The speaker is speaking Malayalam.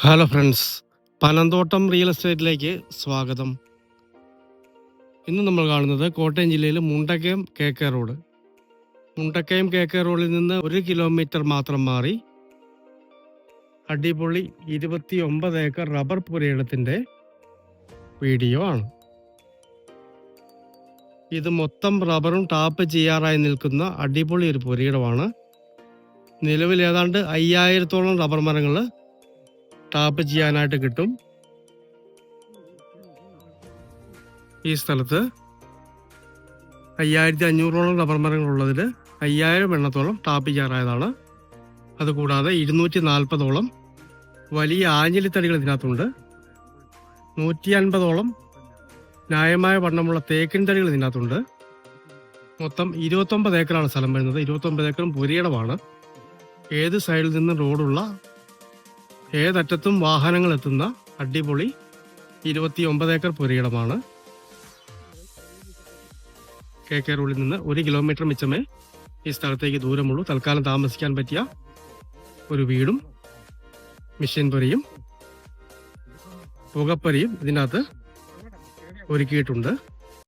ഹലോ ഫ്രണ്ട്സ് പനന്തോട്ടം റിയൽ എസ്റ്റേറ്റിലേക്ക് സ്വാഗതം. ഇന്ന് നമ്മൾ കാണുന്നത് കോട്ടയം ജില്ലയിൽ Mundakkayam K K road Mundakkayam K K റോഡിൽ നിന്ന് ഒരു കിലോമീറ്റർ മാത്രം മാറി അടിപൊളി ഇരുപത്തി ഒമ്പത് ഏക്കർ റബ്ബർ പുരയിടത്തിന്റെ വീഡിയോ ആണ്. ഇത് മൊത്തം റബ്ബറും ടാപ്പ് ചെയ്യാറായി നിൽക്കുന്ന അടിപൊളി ഒരു പുരയിടമാണ്. നിലവിൽ ഏതാണ്ട് അയ്യായിരത്തോളം റബ്ബർ മരങ്ങൾ ടാപ്പ് ചെയ്യാനായിട്ട് കിട്ടും. ഈ സ്ഥലത്ത് അയ്യായിരത്തി അഞ്ഞൂറോളം റബ്ബർ മരങ്ങളുള്ളതിൽ അയ്യായിരം എണ്ണത്തോളം ടാപ്പ് ചെയ്യാറായതാണ്. അതുകൂടാതെ ഇരുന്നൂറ്റി നാൽപ്പതോളം വലിയ ആഞ്ഞിലിത്തടികൾ ഇതിനകത്തുണ്ട്. നൂറ്റി അൻപതോളം ന്യായമായ വണ്ണമുള്ള തേക്കിൻ തടികൾ ഇതിനകത്തുണ്ട്. മൊത്തം ഇരുപത്തൊമ്പത് ഏക്കറാണ് സ്ഥലം വരുന്നത്. ഇരുപത്തൊമ്പത് ഏക്കറും പുരയിടമാണ്. ഏത് സൈഡിൽ നിന്നും റോഡുള്ള ഏതറ്റത്തും വാഹനങ്ങൾ എത്തുന്ന അടിപൊളി ഇരുപത്തി ഒമ്പത് ഏക്കർ പുരയിടമാണ്. കെ കെ റോഡിൽ നിന്ന് ഒരു കിലോമീറ്റർ മിച്ചമേ ഈ സ്ഥലത്തേക്ക് ദൂരമുള്ളൂ. തൽക്കാലം താമസിക്കാൻ പറ്റിയ ഒരു വീടും മിഷ്യൻ പുരയും പുകപ്പരയും ഇതിനകത്ത് ഒരുക്കിയിട്ടുണ്ട്.